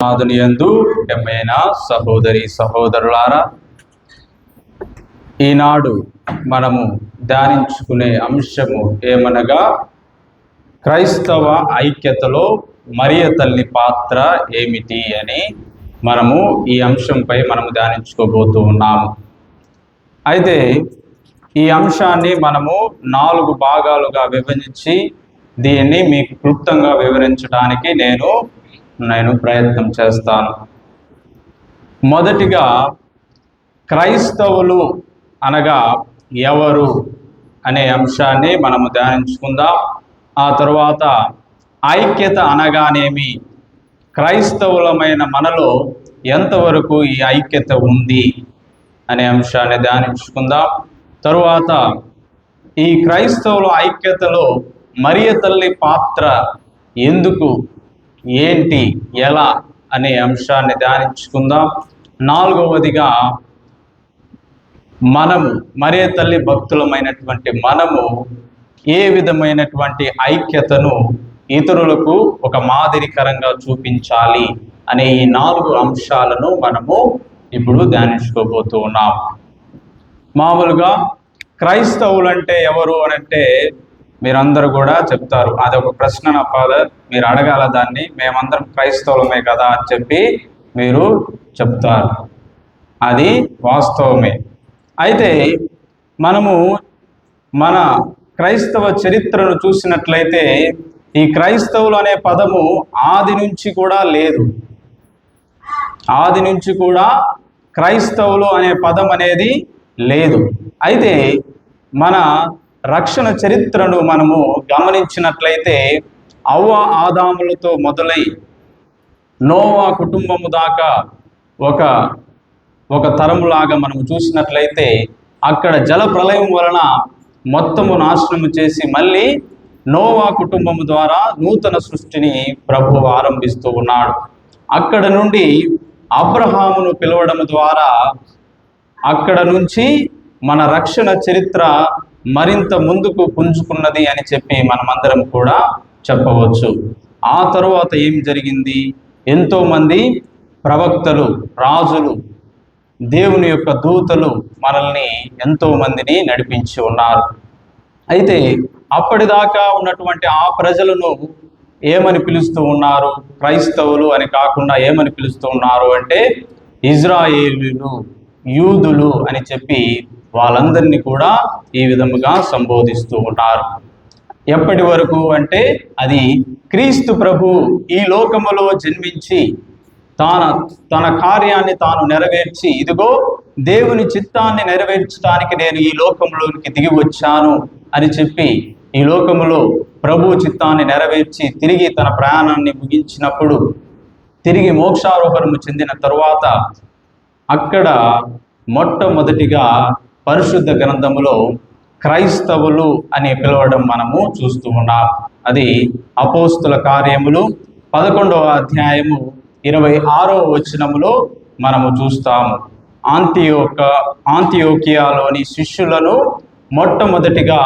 నాదుని యందు ప్రియమైన సహోదరి సహోదరులారా ఈనాడు మనము ధ్యానించుకునే అంశము ఏమనగా క్రైస్తవ ఐక్యతలో మరియ తల్లి పాత్ర ఏమిటి అని మనము ఈ అంశంపై మనము ధ్యానించుకోబోతూ ఉన్నాము. అయితే ఈ అంశాన్ని మనము నాలుగు భాగాలుగా విభజించి దీన్ని మీకు క్లుప్తంగా వివరించడానికి నేను నేను ప్రయత్నం చేస్తాను. మొదటిగా క్రైస్తవులు అనగా ఎవరు అనే అంశాన్ని మనము ధ్యానించుకుందాం. ఆ తరువాత ఐక్యత అనగానేమి? క్రైస్తవులమైన మనలో ఎంతవరకు ఈ ఐక్యత ఉంది అనే అంశాన్ని ధ్యానించుకుందాం. తరువాత ఈ క్రైస్తవుల ఐక్యతలో మరియ తల్లి పాత్ర ఎందుకు ఏంటి ఎలా అనే అంశాన్ని ధ్యానించుకుందాం. నాలుగవదిగా మనము మరే తల్లి భక్తులమైనటువంటి మనము ఏ విధమైనటువంటి ఐక్యతను ఇతరులకు ఒక మాదిరికరంగా చూపించాలి అనే ఈ నాలుగు అంశాలను మనము ఇప్పుడు ధ్యానించుకోబోతూ ఉన్నాం. మామూలుగా క్రైస్తవులు అంటే ఎవరు అని అంటే మీరందరూ కూడా చెప్తారు. అది ఒక ప్రశ్న నా ఫాదర్. మీరు అడగాల దాన్ని. మేమందరం క్రైస్తవులమే కదా అని చెప్పి మీరు చెప్తారు. అది వాస్తవమే. అయితే మనము మన క్రైస్తవ చరిత్రను చూసినట్లయితే ఈ క్రైస్తవులు అనే పదము ఆది నుంచి కూడా లేదు. ఆది నుంచి కూడా క్రైస్తవులు అనే పదం అనేది లేదు. అయితే మన రక్షణ చరిత్రను మనము గమనించినట్లయితే అవ్వ ఆదాములతో మొదలై నోవా కుటుంబము దాకా ఒక ఒక తరములాగా మనము చూసినట్లయితే అక్కడ జల ప్రళయం వలన మొత్తము నాశనము చేసి మళ్ళీ నోవా కుటుంబము ద్వారా నూతన సృష్టిని ప్రభు ఆరంభిస్తూ ఉన్నాడు. అక్కడ నుండి అబ్రహామును పిలవడం ద్వారా అక్కడ నుంచి మన రక్షణ చరిత్ర మరింత ముందుకు పుంజుకున్నది అని చెప్పి మనమందరం కూడా చెప్పవచ్చు. ఆ తరువాత ఏం జరిగింది? ఎంతోమంది ప్రవక్తలు రాజులు దేవుని యొక్క దూతలు మనల్ని ఎంతోమందిని నడిపించి ఉన్నారు. అయితే అప్పటిదాకా ఉన్నటువంటి ఆ ప్రజలను ఏమని పిలుస్తూ ఉన్నారు? క్రైస్తవులు అని కాకుండా ఏమని పిలుస్తూ ఉన్నారు అంటే ఇజ్రాయేలీలు యూదులు అని చెప్పి వాళ్ళందరినీ కూడా ఈ విధముగా సంబోధిస్తూ ఉంటారు. ఎప్పటి వరకు అంటే అది క్రీస్తు ప్రభు ఈ లోకములో జన్మించి తాన తన కార్యాన్ని తాను నెరవేర్చి ఇదిగో దేవుని చిత్తాన్ని నెరవేర్చడానికి నేను ఈ లోకంలోనికి దిగి వచ్చాను అని చెప్పి ఈ లోకములో ప్రభు చిత్తాన్ని నెరవేర్చి తిరిగి తన ప్రయాణాన్ని ముగించినప్పుడు తిరిగి మోక్షారోహణము చెందిన తరువాత అక్కడ మొట్టమొదటిగా పరిశుద్ధ గ్రంథములో క్రైస్తవులు అని పిలవడం మనము చూస్తూ ఉన్నాం. అది అపోస్తుల కార్యములు పదకొండవ అధ్యాయము ఇరవై ఆరో వచనములో మనము చూస్తాము ఆంతియోక ఆంతియోకియాలోని శిష్యులను మొట్టమొదటిగా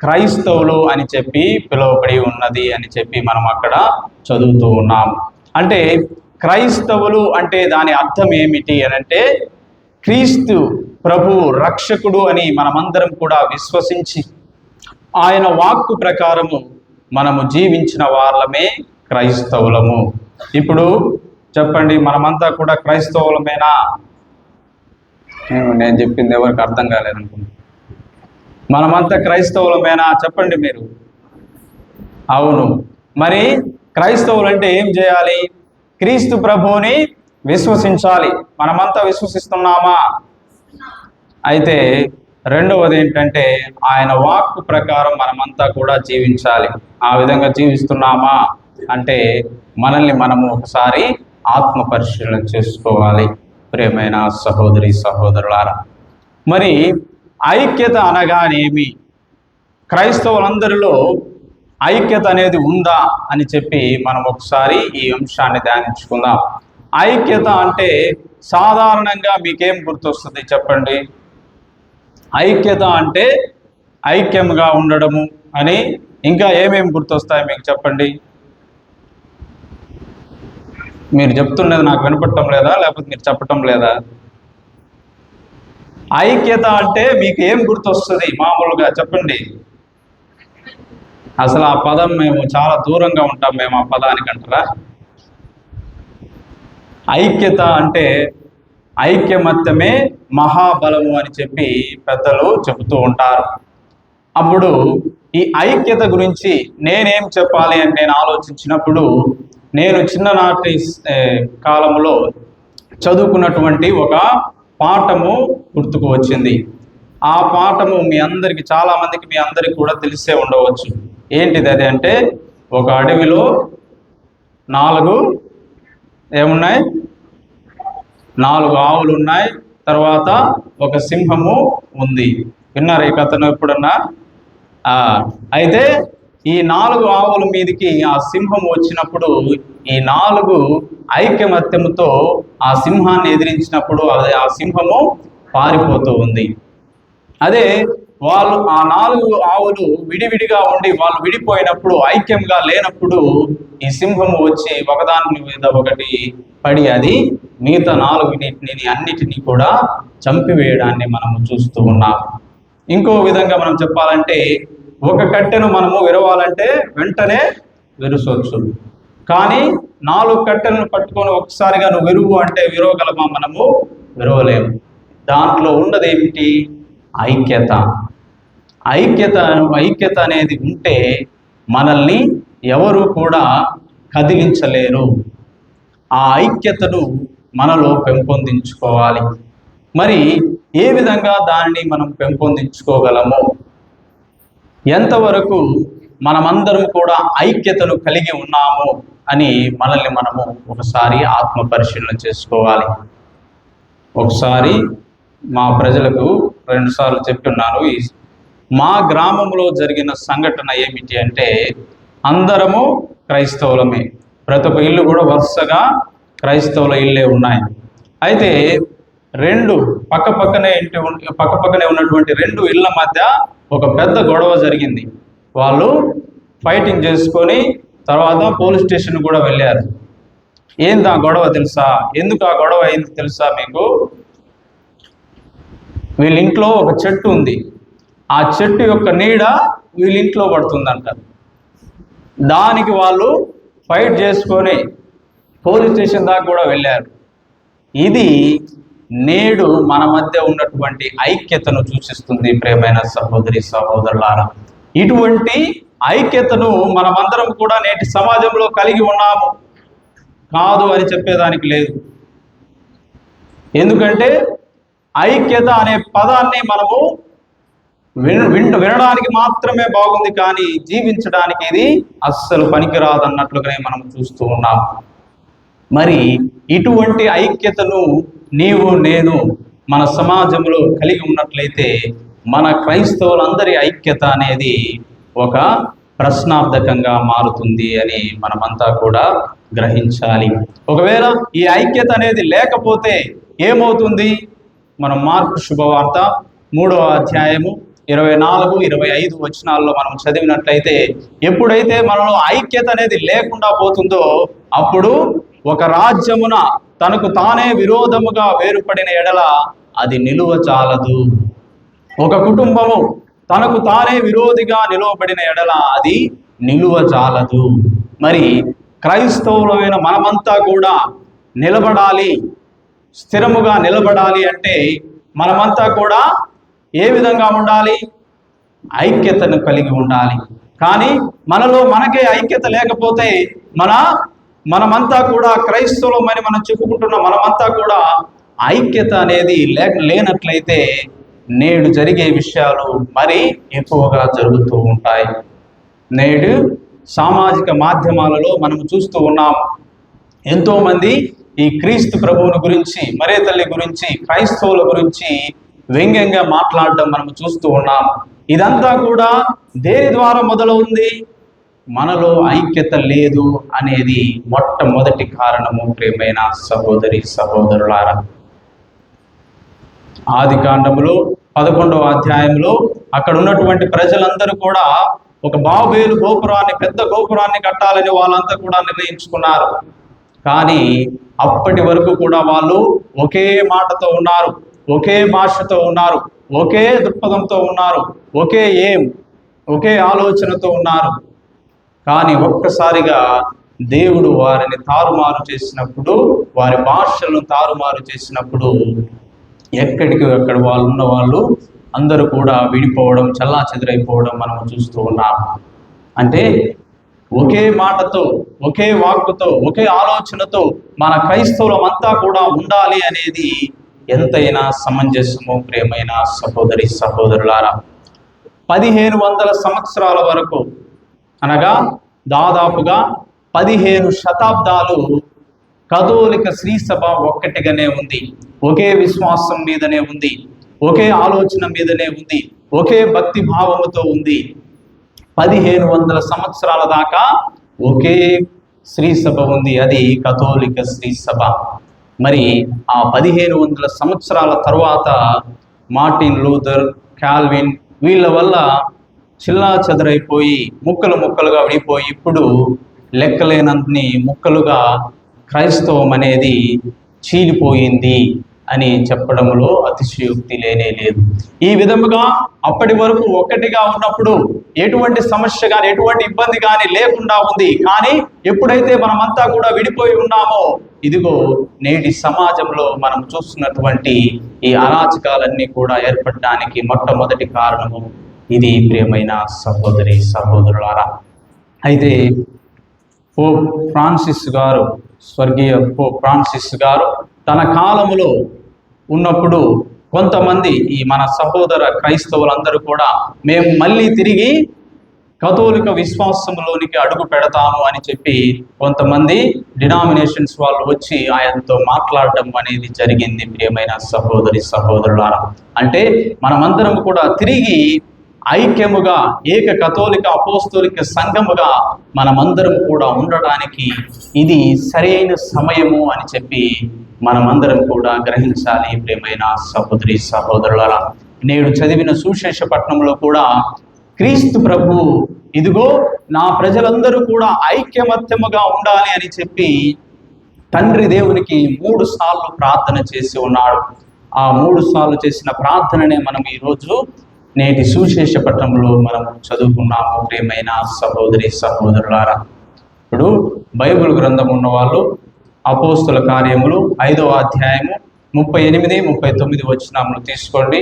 క్రైస్తవులు అని చెప్పి పిలువబడి ఉన్నది అని చెప్పి మనం అక్కడ చదువుతూ ఉన్నాము అంటే క్రైస్తవులు అంటే దాని అర్థం ఏమిటి అని అంటే క్రీస్తు ప్రభు రక్షకుడు అని మనమందరం కూడా విశ్వసించి ఆయన వాక్కు ప్రకారము మనము జీవించిన వాళ్ళమే క్రైస్తవులము. ఇప్పుడు చెప్పండి మనమంతా కూడా క్రైస్తవులమేనా? నేను చెప్పింది ఎవరికి అర్థం కాలేదనుకుంటా. మనమంతా క్రైస్తవులమేనా? చెప్పండి మీరు. అవును. మరి క్రైస్తవులు అంటే ఏం చేయాలి? క్రీస్తు ప్రభువుని విశ్వసించాలి. మనమంతా విశ్వసిస్తున్నామా? అయితే రెండవది ఏంటంటే ఆయన వాక్ ప్రకారం మనమంతా కూడా జీవించాలి. ఆ విధంగా జీవిస్తున్నామా? అంటే మనల్ని మనము ఒకసారి ఆత్మ పరిశీలన చేసుకోవాలి. ప్రేమైన సహోదరి సహోదరులారా మరి ఐక్యత అనగానేమి? క్రైస్తవులందరిలో ఐక్యత అనేది ఉందా అని చెప్పి మనం ఒకసారి ఈ అంశాన్ని ధ్యానించుకుందాం. ఐక్యత అంటే సాధారణంగా మీకేం గుర్తొస్తుంది చెప్పండి? ఐక్యత అంటే ఐక్యంగా ఉండడము అని ఇంకా ఏమేమి గుర్తొస్తాయి మీకు చెప్పండి? మీరు చెప్తున్నది నాకు వినపడటం లేదా? లేకపోతే మీరు చెప్పటం లేదా? ఐక్యత అంటే మీకు ఏం గుర్తొస్తుంది? మామూలుగా చెప్పండి. అసలు ఆ పదం మేము చాలా దూరంగా ఉంటాం మేము ఆ పదానికంటారా? ఐక్యత అంటే ఐక్యమత్యమే మహాబలము అని చెప్పి పెద్దలు చెబుతూ ఉంటారు. అప్పుడు ఈ ఐక్యత గురించి నేనేం చెప్పాలి అని నేను ఆలోచించినప్పుడు నేను చిన్ననాటి కాలంలో చదువుకున్నటువంటి ఒక పాఠము గుర్తుకు వచ్చింది. ఆ పాఠము మీ అందరికి చాలా మందికి మీ అందరికి కూడా తెలిసే ఉండవచ్చు. ఏంటిది అది అంటే ఒక అడవిలో నాలుగు ఏమున్నాయి? నాలుగు ఆవులు ఉన్నాయి. తర్వాత ఒక సింహము ఉంది. విన్నారు ఈ కథను ఎప్పుడన్నా? అయితే ఈ నాలుగు ఆవుల మీదకి ఆ సింహం వచ్చినప్పుడు ఈ నాలుగు ఐక్యమత్యముతో ఆ సింహాన్ని ఎదిరించినప్పుడు అది ఆ సింహము పారిపోతూ ఉంది. అదే వాళ్ళు ఆ నాలుగు ఆవులు విడివిడిగా ఉండి వాళ్ళు విడిపోయినప్పుడు ఐక్యంగా లేనప్పుడు ఈ సింహము వచ్చి ఒకదాని మీద ఒకటి పడి అది మిగతా నాలుగునిటిని అన్నిటినీ కూడా చంపివేయడాన్ని మనము చూస్తూ ఉన్నాం ఇంకో విధంగా మనం చెప్పాలంటే ఒక కట్టెను మనము విరవాలంటే వెంటనే విరుసొచ్చు. కానీ నాలుగు కట్టెలను పట్టుకొని ఒకసారిగా నువ్వు విరువు అంటే విరవగలమా మనము విరవలేము. దాంట్లో ఉన్నదేమిటి? ఐక్యత. ఐక్యత ఐక్యత అనేది ఉంటే మనల్ని ఎవరు కూడా కదిలించలేరు. ఆ ఐక్యతను మనలో పెంపొందించుకోవాలి. మరి ఏ విధంగా దానిని మనం పెంపొందించుకోగలము? ఎంతవరకు మనమందరం కూడా ఐక్యతను కలిగి ఉన్నాము అని మనల్ని మనము ఒకసారి ఆత్మ పరిశీలన చేసుకోవాలి. ఒకసారి మా ప్రజలకు రెండుసార్లు చెప్తున్నాను ఈ మా గ్రామంలో జరిగిన సంఘటన ఏమిటి అంటే అందరము క్రైస్తవులమే. ప్రతి ఒక్క ఇల్లు కూడా వరుసగా క్రైస్తవుల ఇల్లే ఉన్నాయి. అయితే రెండు పక్క పక్కనే ఇంటి పక్క పక్కనే ఉన్నటువంటి రెండు ఇళ్ళ మధ్య ఒక పెద్ద గొడవ జరిగింది. వాళ్ళు ఫైటింగ్ చేసుకొని తర్వాత పోలీస్ స్టేషన్ కూడా వెళ్ళారు. ఏంది ఆ గొడవ తెలుసా? ఎందుకు ఆ గొడవ అయింది తెలుసా మీకు? వీళ్ళ ఇంట్లో ఒక చెట్టు ఉంది. ఆ చెట్టు యొక్క నీడ వీళ్ళింట్లో పడుతుందంట. దానికి వాళ్ళు ఫైట్ చేసుకొని పోలీస్ స్టేషన్ దాకా కూడా వెళ్ళారు. ఇది నేడు మన మధ్య ఉన్నటువంటి ఐక్యతను సూచిస్తుంది ప్రేమైన సహోదరి సహోదరులారా. ఇటువంటి ఐక్యతను మనమందరం కూడా నేటి సమాజంలో కలిగి ఉన్నాము. కాదు అని చెప్పేదానికి లేదు. ఎందుకంటే ఐక్యత అనే పదాన్ని మనము విన విన్ వినడానికి మాత్రమే బాగుంది కానీ జీవించడానికి ఇది అస్సలు పనికిరాదన్నట్లుగానే మనం చూస్తూ ఉన్నాం. మరి ఇటువంటి ఐక్యతను నీవు నేను మన సమాజంలో కలిగి ఉన్నట్లయితే మన క్రైస్తవులందరి ఐక్యత అనేది ఒక ప్రశ్నార్థకంగా మారుతుంది అని మనమంతా కూడా గ్రహించాలి. ఒకవేళ ఈ ఐక్యత అనేది లేకపోతే ఏమవుతుంది? మనం మార్పు శుభవార్త మూడవ అధ్యాయము ఇరవై నాలుగు ఇరవై ఐదు వచనాల్లో మనం చదివినట్లయితే ఎప్పుడైతే మనలో ఐక్యత అనేది లేకుండా పోతుందో అప్పుడు ఒక రాజ్యమున తనకు తానే విరోధముగా వేరుపడిన ఎడల అది నిలువ చాలదు. ఒక కుటుంబము తనకు తానే విరోధిగా నిలువబడిన ఎడల అది నిలువ చాలదు. మరి క్రైస్తవులమైన మనమంతా కూడా నిలబడాలి స్థిరముగా నిలబడాలి అంటే మనమంతా కూడా ఏ విధంగా ఉండాలి? ఐక్యతను కలిగి ఉండాలి. కానీ మనలో మనకే ఐక్యత లేకపోతే మన మనమంతా కూడా క్రైస్తవులమని మనం చెప్పుకుంటున్న మనమంతా కూడా ఐక్యత అనేది లేక లేనట్లయితే నేడు జరిగే విషయాలు మరి ఎక్కువగా జరుగుతూ ఉంటాయి. నేడు సామాజిక మాధ్యమాలలో మనం చూస్తూ ఉన్నాం. ఎంతోమంది ఈ క్రీస్తు ప్రభువుని గురించి మరే తల్లి గురించి క్రైస్తవుల గురించి వ్యంగ్యంగా మాట్లాడడం మనం చూస్తూ ఉన్నాం. ఇదంతా కూడా దేని ద్వారా మొదలవుంది? మనలో ఐక్యత లేదు అనేది మొట్టమొదటి కారణము ప్రేమైన సహోదరి సహోదరులారా. ఆది కాండములో పదకొండవ అధ్యాయంలో అక్కడ ఉన్నటువంటి ప్రజలందరూ కూడా ఒక బాబేలు గోపురాన్ని పెద్ద గోపురాన్ని కట్టాలని వాళ్ళంతా కూడా నిర్ణయించుకున్నారు. కానీ అప్పటి వరకు కూడా వాళ్ళు ఒకే మాటతో ఉన్నారు. ఒకే భాషతో ఉన్నారు ఒకే దృక్పథంతో ఉన్నారు ఒకే ఏం ఒకే ఆలోచనతో ఉన్నారు. కానీ ఒక్కసారిగా దేవుడు వారిని తారుమారు చేసినప్పుడు వారి భాషలను తారుమారు చేసినప్పుడు ఎక్కడికి ఎక్కడ వాళ్ళు ఉన్న వాళ్ళు అందరూ కూడా విడిపోవడం చల్లా చెదిరైపోవడం మనం చూస్తూ ఉన్నాం అంటే ఒకే మాటతో ఒకే వాక్కుతో ఒకే ఆలోచనతో మన క్రైస్తవులం అంతా కూడా ఉండాలి అనేది ఎంతైనా సమంజసము ప్రేమైన సహోదరి సహోదరులారా. పదిహేను వందల సంవత్సరాల వరకు అనగా దాదాపుగా పదిహేను శతాబ్దాలు కథోలిక శ్రీసభ ఒక్కటిగానే ఉంది. ఒకే విశ్వాసం మీదనే ఉంది. ఒకే ఆలోచన మీదనే ఉంది. ఒకే భక్తి భావముతో ఉంది. పదిహేను వందల సంవత్సరాల దాకా ఒకే శ్రీసభ ఉంది. అది కథోలిక శ్రీసభ మరి ఆ పదిహేను వందల సంవత్సరాల తర్వాత మార్టిన్ లూథర్ క్యాల్విన్ వీళ్ళ వల్ల చిల్లా చెదరైపోయి ముక్కలు ముక్కలుగా విడిపోయి ఇప్పుడు లెక్కలేనన్ని ముక్కలుగా క్రైస్తవం అనేది చీలిపోయింది. అని చెప్పడంలో అతిశయోక్తి లేనే లేదు. ఈ విధముగా అప్పటి వరకు ఒక్కటిగా ఉన్నప్పుడు ఎటువంటి సమస్య కానీ ఎటువంటి ఇబ్బంది కానీ లేకుండా ఉంది. కానీ ఎప్పుడైతే మనమంతా కూడా విడిపోయి ఉన్నామో ఇదిగో నేటి సమాజంలో మనం చూస్తున్నటువంటి ఈ అరాచకాలన్నీ కూడా ఏర్పడడానికి మొట్టమొదటి కారణము ఇది ప్రియమైన సహోదరి సహోదరులారా. అయితే పోప్ ఫ్రాన్సిస్ గారు స్వర్గీయ పోప్ ఫ్రాన్సిస్ గారు తన కాలములో ఉన్నప్పుడు కొంతమంది ఈ మన సహోదర క్రైస్తవులందరూ కూడా మేము మళ్ళీ తిరిగి కథోలిక విశ్వాసంలోనికి అడుగు పెడతాము అని చెప్పి కొంతమంది డినామినేషన్స్ వాళ్ళు వచ్చి ఆయనతో మాట్లాడడం అనేది జరిగింది ప్రియమైన సహోదరి సహోదరులారా. అంటే మనమందరం కూడా తిరిగి ఐక్యముగా ఏక కథోలిక అపోస్తోలిక సంఘముగా మనమందరం కూడా ఉండడానికి ఇది సరైన సమయము అని చెప్పి మనమందరం కూడా గ్రహించాలి ప్రేమైన సహోదరి సహోదరుల నేడు చదివిన సుశేష పట్టణంలో కూడా క్రీస్తు ప్రభు ఇదిగో నా ప్రజలందరూ కూడా ఐక్యమత్యముగా ఉండాలి అని చెప్పి తండ్రి దేవునికి మూడు సార్లు ప్రార్థన చేసి ఉన్నాడు. ఆ మూడు సార్లు చేసిన ప్రార్థననే మనం ఈరోజు నేటి సుశేష పట్టణంలో మనం చదువుకున్నాము ప్రేమైన సహోదరి సహోదరులారా. ఇప్పుడు బైబిల్ గ్రంథం ఉన్న వాళ్ళు అపోస్తుల కార్యములు ఐదవ అధ్యాయము ముప్పై ఎనిమిది ముప్పై తొమ్మిది వచ్చినాములు తీసుకోండి.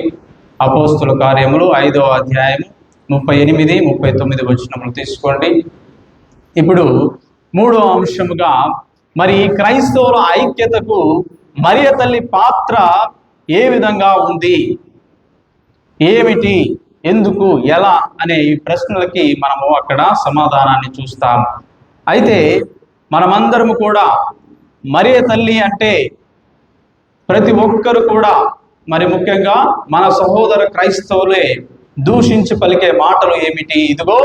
అపోస్తుల కార్యములు ఐదవ అధ్యాయము ముప్పై ఎనిమిది ముప్పై తొమ్మిది వచ్చినములు తీసుకోండి. ఇప్పుడు మూడో అంశముగా మరి క్రైస్తవుల ఐక్యతకు మరియ తల్లి పాత్ర ఏ విధంగా ఉంది? ఏమిటి? ఎందుకు? ఎలా? అనే ఈ ప్రశ్నలకి మనము అక్కడ సమాధానాన్ని చూస్తాం. అయితే మనమందరము కూడా మరియ తల్లి అంటే ప్రతి ఒక్కరు కూడా మరి ముఖ్యంగా మన సహోదర క్రైస్తవులే దూషించి పలికే మాటలు ఏమిటి? ఇదిగో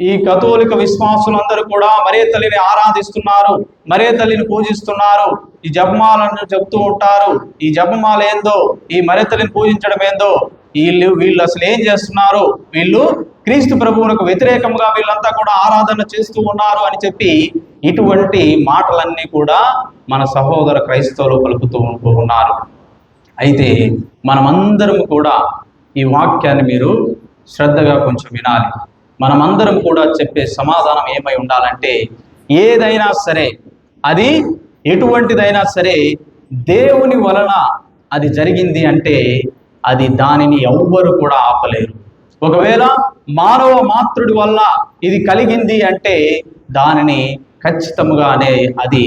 ఈ కథోలిక విశ్వాసులందరూ కూడా మరే తల్లిని ఆరాధిస్తున్నారు మరే తల్లిని పూజిస్తున్నారు ఈ జపమాలను చెప్తూ ఉంటారు. ఈ జపమాల ఏందో ఈ మరే తల్లిని పూజించడం ఏందో వీళ్ళు వీళ్ళు అసలు ఏం చేస్తున్నారు? వీళ్ళు క్రీస్తు ప్రభువులకు వ్యతిరేకంగా వీళ్ళంతా కూడా ఆరాధన చేస్తూ ఉన్నారు అని చెప్పి ఇటువంటి మాటలన్నీ కూడా మన సహోదర క్రైస్తవులు పలుకుతూ ఉంటూ ఉన్నారు. అయితే మనమందరం కూడా ఈ వాక్యాన్ని మీరు శ్రద్ధగా కొంచెం వినాలి. మనమందరం కూడా చెప్పే సమాధానం ఏమై ఉండాలంటే ఏదైనా సరే అది ఎటువంటిదైనా సరే దేవుని వలన అది జరిగింది అంటే అది దానిని ఎవ్వరు కూడా ఆపలేరు. ఒకవేళ మానవ మాతృడి వల్ల ఇది కలిగింది అంటే దానిని ఖచ్చితంగానే అది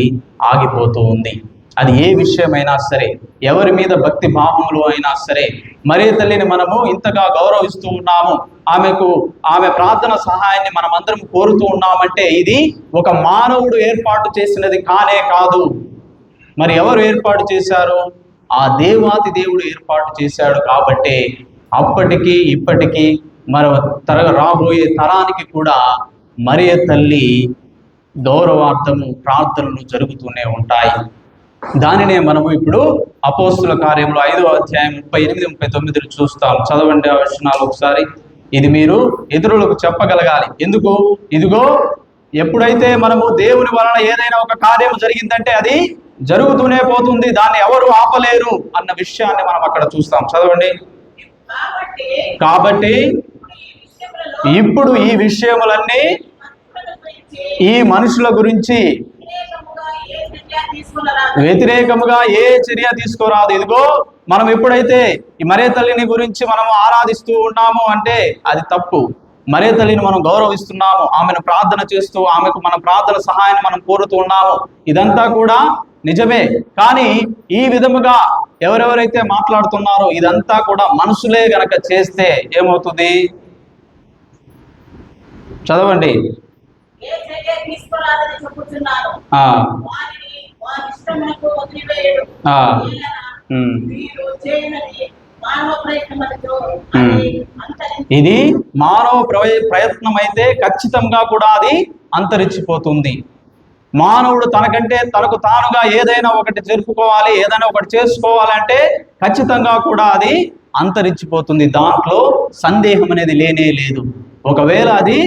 ఆగిపోతూ ఉంది. అది ఏ విషయమైనా సరే ఎవరి మీద భక్తి భావములు అయినా సరే మరే తల్లిని మనము ఇంతగా గౌరవిస్తూ ఉన్నాము ఆమెకు ఆమె ప్రార్థన సహాయాన్ని మనం అందరం కోరుతూ ఉన్నామంటే ఇది ఒక మానవుడు ఏర్పాటు చేసినది కానే కాదు. మరి ఎవరు ఏర్పాటు చేశారు? ఆ దేవాతి దేవుడు ఏర్పాటు చేశాడు కాబట్టి అప్పటికి ఇప్పటికీ మరో తర రాబోయే తరానికి కూడా మరియ తల్లి గౌరవార్థము ప్రార్థనలు జరుగుతూనే ఉంటాయి. దానినే మనము ఇప్పుడు అపోస్తుల కార్యంలో ఐదో అధ్యాయం ముప్పై ఎనిమిది ముప్పై తొమ్మిది చూస్తాం. చదవండి ఆ వచనాలు ఒకసారి. ఇది మీరు ఇతరులకు చెప్పగలగాలి. ఎందుకు? ఇదిగో ఎప్పుడైతే మనము దేవుని వలన ఏదైనా ఒక కార్యం జరిగిందంటే అది జరుగుతూనే పోతుంది. దాన్ని ఎవరు ఆపలేరు అన్న విషయాన్ని మనం అక్కడ చూస్తాం. చదవండి. కాబట్టి ఇప్పుడు ఈ విషయములన్నీ ఈ మనుషుల గురించి వ్యతిరేకముగా ఏ చర్య తీసుకోరాదు. ఇదిగో మనం ఎప్పుడైతే ఈ మరే తల్లిని గురించి మనం ఆరాధిస్తూ ఉన్నాము అంటే అది తప్పు. మరే తల్లిని మనం గౌరవిస్తున్నాము ఆమెను ప్రార్థన చేస్తూ ఆమెకు మన ప్రార్థన సహాయాన్ని మనం కోరుతూ ఉన్నాము ఇదంతా కూడా నిజమే. కానీ ఈ విధముగా ఎవరెవరైతే మాట్లాడుతున్నారో ఇదంతా కూడా మనుషులే గనక చేస్తే ఏమవుతుంది? చదవండి. ఏ చర్య వారిని వారి వదిలివేయడు. వీరు చేయనది మానవ ప్రయత్నములతో ఇది మానవ ప్రయ- ప్రయత్నం అయితే ఖచ్చితంగా కూడా అది అంతరించిపోతుంది. మానవుడు తనకంటే తనకు తానుగా ఏదైనా ఒకటి జరుపుకోవాలి ఏదైనా ఒకటి చేసుకోవాలంటే ఖచ్చితంగా కూడా అది అంతరించిపోతుంది. దాంట్లో సందేహం అనేది లేనే లేదు. ఒకవేళ అది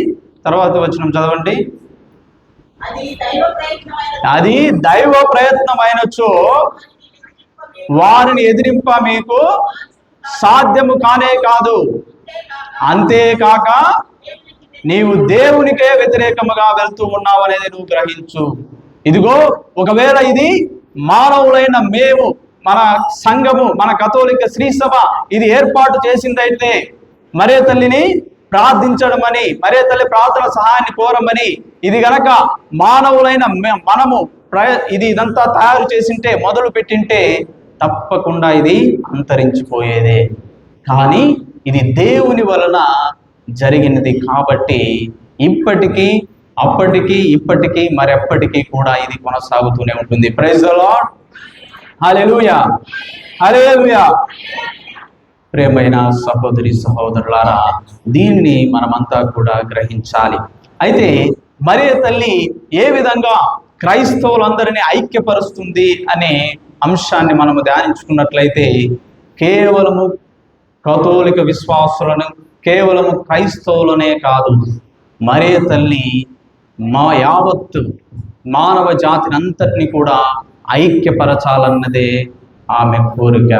తర్వాత వచ్చిన చదవండి. అది దైవ ప్రయత్నం అయినచో వారిని ఎదిరింప మీకు సాధ్యము కానే కాదు. అంతేకాక నీవు దేవునికే వ్యతిరేకముగా వెళ్తూ ఉన్నావు అనేది నువ్వు గ్రహించు. ఇదిగో ఒకవేళ ఇది మానవులైన మేము మన సంఘము మన కథోలిక శ్రీ సభ ఇది ఏర్పాటు చేసిందైతే మరే తల్లిని ప్రార్థించడమని మరే తల్లి ప్రార్థన సహాయాన్ని కోరమని ఇది గనక మానవులైన మనము ప్రయ ఇది ఇదంతా తయారు చేసింటే మొదలు పెట్టింటే తప్పకుండా ఇది అంతరించిపోయేదే. కానీ ఇది దేవుని వలన జరిగినది కాబట్టి ఇప్పటికీ అప్పటికి ఇప్పటికీ మరెప్పటికీ కూడా ఇది కొనసాగుతూనే ఉంటుంది. ప్రైజ్ ద లార్డ్ హల్లెలూయా ప్రేమైన సహోదరి సహోదరులారా దీన్ని మనమంతా కూడా గ్రహించాలి. అయితే మరే తల్లి ఏ విధంగా క్రైస్తవులందరినీ ఐక్యపరుస్తుంది అనే అంశాన్ని మనము ధ్యానించుకున్నట్లయితే కేవలము కథోలిక విశ్వాసులను కేవలము క్రైస్తవులనే కాదు మరే తల్లి మా యావత్తు మానవ జాతిని అంతటిని కూడా ఐక్యపరచాలన్నదే ఆమె కోరిక.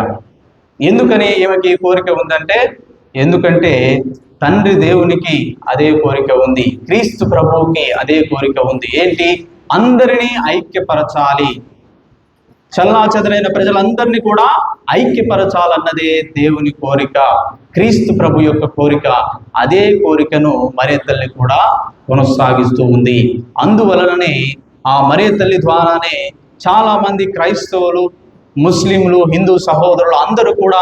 ఎందుకని ఈమెకి కోరిక ఉందంటే ఎందుకంటే తండ్రి దేవునికి అదే కోరిక ఉంది. క్రీస్తు ప్రభువుకి అదే కోరిక ఉంది. ఏంటి? అందరినీ ఐక్యపరచాలి. చల్లా చెదరైన ప్రజలందరినీ కూడా ఐక్యపరచాలన్నదే దేవుని కోరిక. క్రీస్తు ప్రభు యొక్క కోరిక అదే కోరికను మరే తల్లి కూడా కొనసాగిస్తూ ఉంది. అందువలననే ఆ మరే తల్లి ద్వారానే చాలా మంది క్రైస్తవులు ముస్లింలు హిందూ సహోదరులు అందరూ కూడా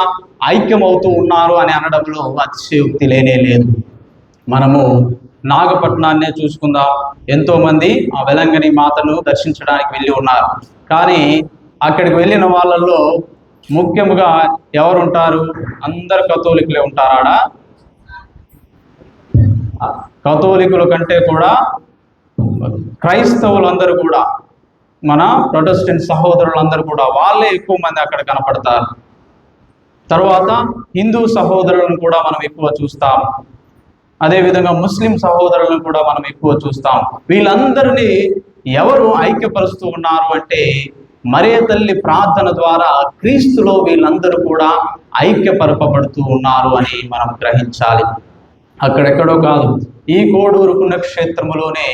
ఐక్యమవుతూ ఉన్నారు అని అనడంలో అతిశయోక్తి లేనే లేదు. మనము నాగపట్నాన్నే చూసుకుందాం. ఎంతోమంది ఆ వెలంగని మాతను దర్శించడానికి వెళ్ళి ఉన్నారు. కానీ అక్కడికి వెళ్ళిన వాళ్ళల్లో ముఖ్యముగా ఎవరు ఉంటారు అందరు కథోలికులే ఆడ? కథోలికుల కంటే కూడా క్రైస్తవులందరూ కూడా మన ప్రొటెస్టెంట్ సహోదరులందరూ కూడా వాళ్ళే ఎక్కువ మంది అక్కడ కనపడతారు. తర్వాత హిందూ సహోదరులను కూడా మనం ఎక్కువ చూస్తాం. అదేవిధంగా ముస్లిం సహోదరులను కూడా మనం ఎక్కువ చూస్తాం. వీళ్ళందరినీ ఎవరు ఐక్యపరుస్తూ ఉన్నారు అంటే మరే తల్లి ప్రార్థన ద్వారా క్రీస్తులో వీళ్ళందరూ కూడా ఐక్యపరపబడుతూ ఉన్నారు అని మనం గ్రహించాలి. అక్కడెక్కడో కాదు ఈ కోడూరు పుణ్యక్షేత్రములోనే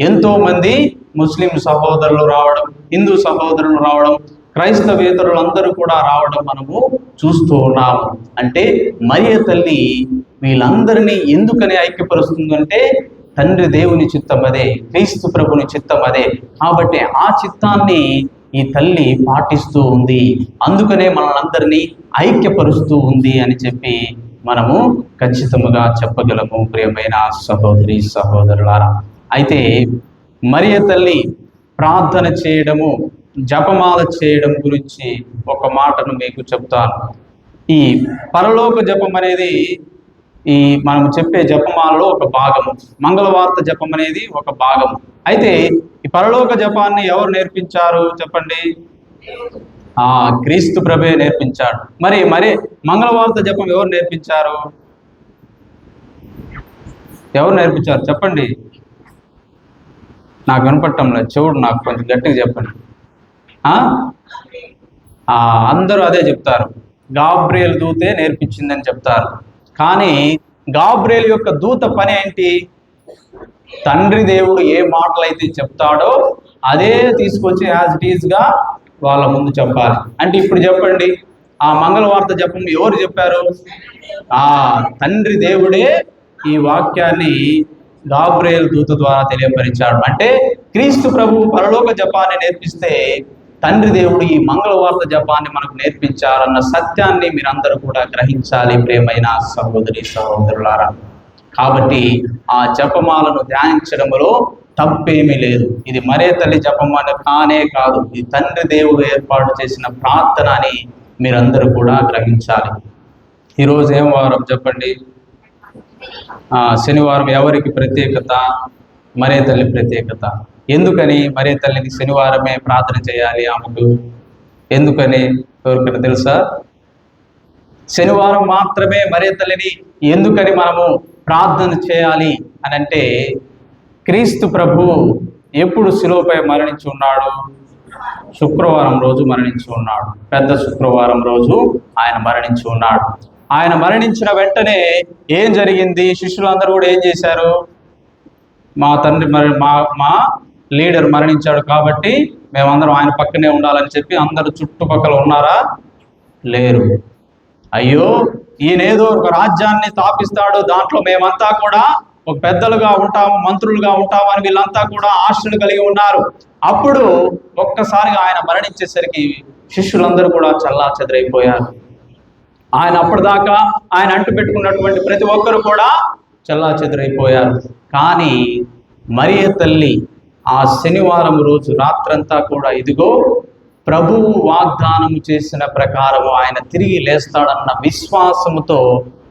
ఎంతో మంది ముస్లిం సహోదరులు రావడం హిందూ సహోదరులు రావడం క్రైస్తవేతరులందరూ కూడా రావడం మనము చూస్తూ ఉన్నాము. అంటే మరియ తల్లి వీళ్ళందరినీ ఎందుకని ఐక్యపరుస్తుందంటే తండ్రి దేవుని చిత్తం అదే క్రీస్తు ప్రభుని చిత్తం అదే. కాబట్టి ఆ చిత్తాన్ని ఈ తల్లి పాటిస్తూ ఉంది. అందుకనే మనల్ని ఐక్యపరుస్తూ ఉంది అని చెప్పి మనము ఖచ్చితముగా చెప్పగలము ప్రియమైన సహోదరి సహోదరులారా. అయితే మరియ తల్లి ప్రార్థన చేయడము జపమాల చేయడం గురించి ఒక మాటను మీకు చెప్తాను. ఈ పరలోక జపం అనేది ఈ మనం చెప్పే జపమాలలో ఒక భాగము. మంగళవార్త జపం అనేది ఒక భాగము. అయితే ఈ పరలోక జపాన్ని ఎవరు నేర్పించారు చెప్పండి? ఆ క్రీస్తు ప్రభే నేర్పించాడు. మరి మరి మంగళవార్త జపం ఎవరు నేర్పించారు? ఎవరు నేర్పించారు చెప్పండి. నాకు వినపట్టం లేదు. చెవుడు నాకు కొంచెం గట్టిగా చెప్పండి. అందరూ అదే చెప్తారు. గాబ్రియల్ దూతే నేర్పించిందని చెప్తారు. కానీ గాబ్రియల్ యొక్క దూత పని ఏంటి? తండ్రి దేవుడు ఏ మాటలు అయితే చెప్తాడో అదే తీసుకొచ్చి యాజ్ ఇట్ ఈజ్గా వాళ్ళ ముందు చెప్పాలి. అంటే ఇప్పుడు చెప్పండి. ఆ మంగళవార్త జపం ఎవరు చెప్పారు? ఆ తండ్రి దేవుడే ఈ వాక్యాన్ని గాబ్రేల్ దూత ద్వారా తెలియపరిచాడు. అంటే క్రీస్తు ప్రభు పరలోక జపాన్ని నేర్పిస్తే తండ్రి దేవుడు ఈ మంగళవార్త జపాన్ని మనకు నేర్పించారన్న సత్యాన్ని మీరందరూ కూడా గ్రహించాలి. ప్రేమైన సహోదరి సహోదరులారా. కాబట్టి ఆ జపమాలను ధ్యానించడంలో తప్పేమీ లేదు. ఇది మరే తల్లి జపమాల కానే కాదు. ఇది తండ్రి దేవుడు ఏర్పాటు చేసిన ప్రార్థన అని మీరందరూ కూడా గ్రహించాలి. ఈరోజు ఏం వారం చెప్పండి? శనివారం ఎవరికి ప్రత్యేకత? మరే తల్లి ప్రత్యేకత? ఎందుకని మరే తల్లికి శనివారమే ప్రార్థన చేయాలి ఆమెకు? ఎందుకని? ఎవరికైనా తెలుసా? శనివారం మాత్రమే మరే తల్లిని ఎందుకని మనము ప్రార్థన చేయాలి అని అంటే క్రీస్తు ప్రభు ఎప్పుడు శిలువపై మరణించి ఉన్నాడు? శుక్రవారం రోజు మరణించి ఉన్నాడు. పెద్ద శుక్రవారం రోజు ఆయన మరణించి ఉన్నాడు. ఆయన మరణించిన వెంటనే ఏం జరిగింది? శిష్యులందరూ కూడా ఏం చేశారు? మా తండ్రి మరి మా మా లీడర్ మరణించాడు కాబట్టి మేమందరం ఆయన పక్కనే ఉండాలని చెప్పి అందరూ చుట్టుపక్కల ఉన్నారా? లేరు. అయ్యో ఈయనేదో ఒక రాజ్యాన్ని స్థాపిస్తాడు. దాంట్లో మేమంతా కూడా ఒక పెద్దలుగా ఉంటాము మంత్రులుగా ఉంటాము అని వీళ్ళంతా కూడా ఆశలు కలిగి ఉన్నారు. అప్పుడు ఒక్కసారిగా ఆయన మరణించేసరికి శిష్యులందరూ కూడా చల్లా చెదరైపోయారు ఆయన అప్పటిదాకా ఆయన అంటు పెట్టుకున్నటువంటి ప్రతి ఒక్కరు కూడా చల్లా చెదరైపోయారు కానీ మరియ తల్లి ఆ శనివారం రోజు రాత్రంతా కూడా ఇదిగో ప్రభువు వాగ్దానము చేసిన ప్రకారము ఆయన తిరిగి లేస్తాడన్న విశ్వాసముతో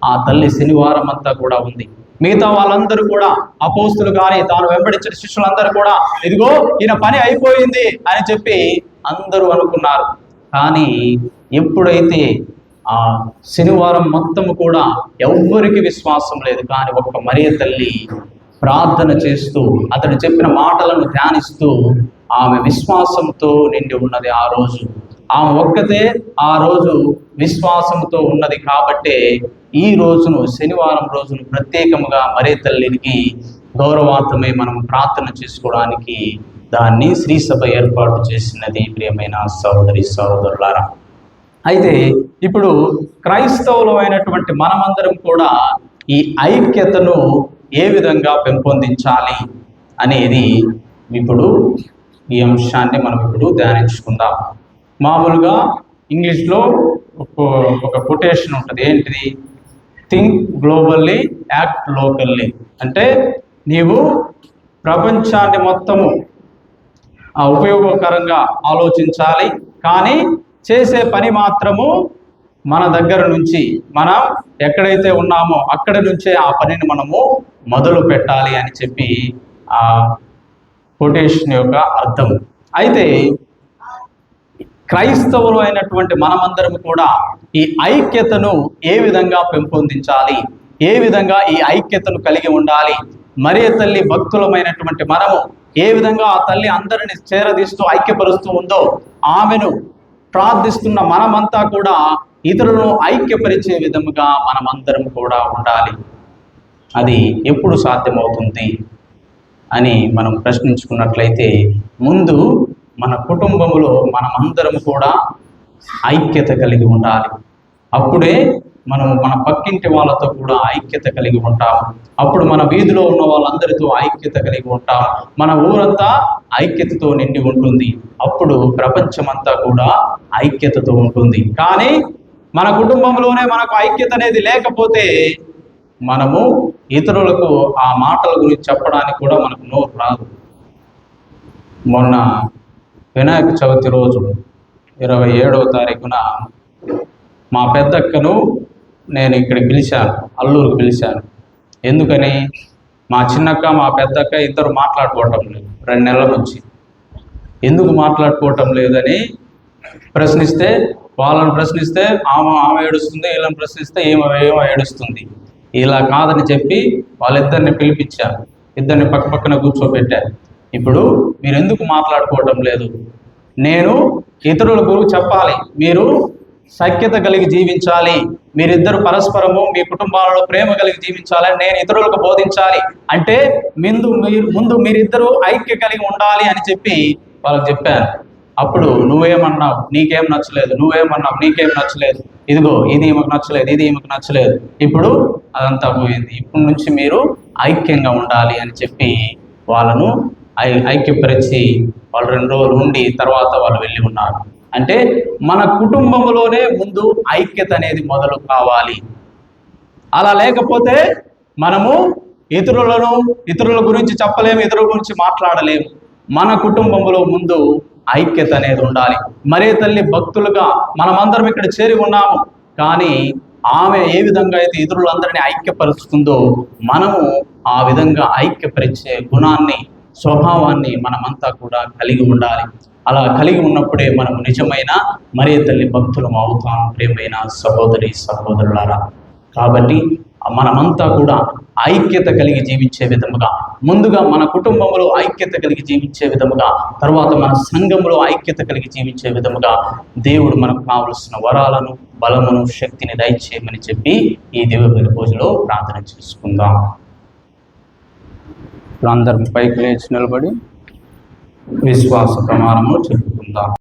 ఆ తల్లి శనివారం అంతా కూడా ఉంది. మిగతా వాళ్ళందరూ కూడా అపోస్తులు కానీ తాను వెంబడించిన శిష్యులందరూ కూడా ఇదిగో ఈయన పని అయిపోయింది అని చెప్పి అందరూ అనుకున్నారు. కానీ ఎప్పుడైతే ఆ శనివారం మొత్తము కూడా ఎవ్వరికి విశ్వాసం లేదు. కానీ ఒక్క మరియ తల్లి ప్రార్థన చేస్తూ అతడు చెప్పిన మాటలను ధ్యానిస్తూ ఆమె విశ్వాసంతో నిండి ఉన్నది ఆ రోజు. ఆమె ఒక్కతే ఆ రోజు విశ్వాసంతో ఉన్నది కాబట్టే ఈ రోజును శనివారం రోజును ప్రత్యేకముగా మరే తల్లికి గౌరవార్థమై మనం ప్రార్థన చేసుకోవడానికి దాన్ని శ్రీసభ ఏర్పాటు చేసినది. ప్రియమైన సహోదరి సహోదరులారా అయితే ఇప్పుడు క్రైస్తవులు అయినటువంటి మనమందరం కూడా ఈ ఐక్యతను ఏ విధంగా పెంపొందించాలి అనేది ఇప్పుడు ఈ అంశాన్ని మనం ఇప్పుడు ధ్యానించుకుందాం. మామూలుగా ఇంగ్లీష్లో ఒక ఒక కొటేషన్ ఉంటుంది. ఏంటిది? Think globally act locally. అంటే నీవు ప్రపంచాన్ని మొత్తము ఉపయోగకరంగా ఆలోచించాలి. కానీ చేసే పని మాత్రము మన దగ్గర నుంచి మనం ఎక్కడైతే ఉన్నామో అక్కడ నుంచే ఆ పనిని మనము మొదలు పెట్టాలి అని చెప్పి ఆ కొటేషన్ యొక్క అర్థం. అయితే క్రైస్తవులు అయినటువంటి మనమందరం కూడా ఈ ఐక్యతను ఏ విధంగా పెంపొందించాలి? ఏ విధంగా ఈ ఐక్యతను కలిగి ఉండాలి? మరియ తల్లి భక్తులమైనటువంటి మనము ఏ విధంగా ఆ తల్లి అందరిని చేరదీస్తూ ఐక్యపరుస్తూ ఉందో ఆమెను ప్రార్థిస్తున్న మనమంతా కూడా ఇతరులను ఐక్యపరిచే విధముగా మనమందరం కూడా ఉండాలి. అది ఎప్పుడు సాధ్యమవుతుంది అని మనం ప్రశ్నించుకున్నట్లయితే ముందు మన కుటుంబంలో మనమందరం కూడా ఐక్యత కలిగి ఉండాలి. అప్పుడే మనం మన పక్కింటి వాళ్ళతో కూడా ఐక్యత కలిగి ఉంటాం అప్పుడు మన వీధిలో ఉన్న వాళ్ళందరితో ఐక్యత కలిగి ఉంటాం మన ఊరంతా ఐక్యతతో నిండి ఉంటుంది. అప్పుడు ప్రపంచమంతా కూడా ఐక్యతతో ఉంటుంది. కానీ మన కుటుంబంలోనే మనకు ఐక్యత అనేది లేకపోతే మనము ఇతరులకు ఆ మాటల గురించి చెప్పడానికి కూడా మనకు నోరు రాదు. మొన్న వినాయక చవితి రోజు ఇరవై ఏడవ తారీఖున మా పెద్దక్కను నేను ఇక్కడ పిలిచాను అల్లూరుకు పిలిచాను. ఎందుకని? మా చిన్నక్క మా పెద్దక్క ఇద్దరు మాట్లాడుకోవటం లేదు రెండు నెలల నుంచి. ఎందుకు మాట్లాడుకోవటం లేదని ప్రశ్నిస్తే వాళ్ళని ప్రశ్నిస్తే ఆమె ఆమె ఏడుస్తుంది వీళ్ళని ప్రశ్నిస్తే ఏమో ఏమో ఏడుస్తుంది. ఇలా కాదని చెప్పి వాళ్ళిద్దరిని పిలిపించారు. ఇద్దరిని పక్క పక్కన కూర్చోబెట్టారు. ఇప్పుడు మీరు ఎందుకు మాట్లాడుకోవటం లేదు? నేను ఇతరుల గురువు చెప్పాలి. మీరు సఖ్యత కలిగి జీవించాలి. మీరిద్దరు పరస్పరము మీ కుటుంబాలలో ప్రేమ కలిగి జీవించాలని నేను ఇతరులకు బోధించాలి. అంటే ముందు మీరు ముందు మీరిద్దరూ ఐక్య కలిగి ఉండాలి అని చెప్పి వాళ్ళకి చెప్పాను అప్పుడు నువ్వేమన్నావు? నీకేం నచ్చలేదు. నువ్వేమన్నావు? నీకేం నచ్చలేదు. ఇదిగో ఇది ఈమెకు నచ్చలేదు ఇది ఈమెకు నచ్చలేదు. ఇప్పుడు అదంతా పోయింది. ఇప్పటి నుంచి మీరు ఐక్యంగా ఉండాలి అని చెప్పి వాళ్ళను ఐ ఐక్యపరిచి వాళ్ళు రెండు రోజులు ఉండి తర్వాత వాళ్ళు వెళ్ళి ఉన్నారు. అంటే మన కుటుంబంలోనే ముందు ఐక్యత అనేది మొదలు కావాలి. అలా లేకపోతే మనము ఇతరులను ఇతరుల గురించి చెప్పలేము ఇతరుల గురించి మాట్లాడలేము. మన కుటుంబంలో ముందు ఐక్యత అనేది ఉండాలి. మరే తల్లి భక్తులుగా మనమందరం ఇక్కడ చేరి ఉన్నాము. కానీ ఆమె ఏ విధంగా అయితే ఇతరులందరినీ ఐక్యపరుస్తుందో మనము ఆ విధంగా ఐక్యపరిచే గుణాన్ని స్వభావాన్ని మనమంతా కూడా కలిగి ఉండాలి. అలా కలిగి ఉన్నప్పుడే మనము నిజమైన మరే తల్లి భక్తులం అవుతాం. ప్రేమైన సహోదరి సహోదరులారా. కాబట్టి మనమంతా కూడా ఐక్యత కలిగి జీవించే విధముగా. ముందుగా మన కుటుంబంలో ఐక్యత కలిగి జీవించే విధముగా తర్వాత మన సంఘంలో ఐక్యత కలిగి జీవించే విధముగా దేవుడు మనకు కావలసిన వరాలను బలమును శక్తిని దయచేయమని చెప్పి ఈ దివ్య పూజలో ప్రార్థన చేసుకుందాం. అందరం పైకి లేచి నిలబడి విశ్వాస ప్రమాణము చెప్పుకుందాం.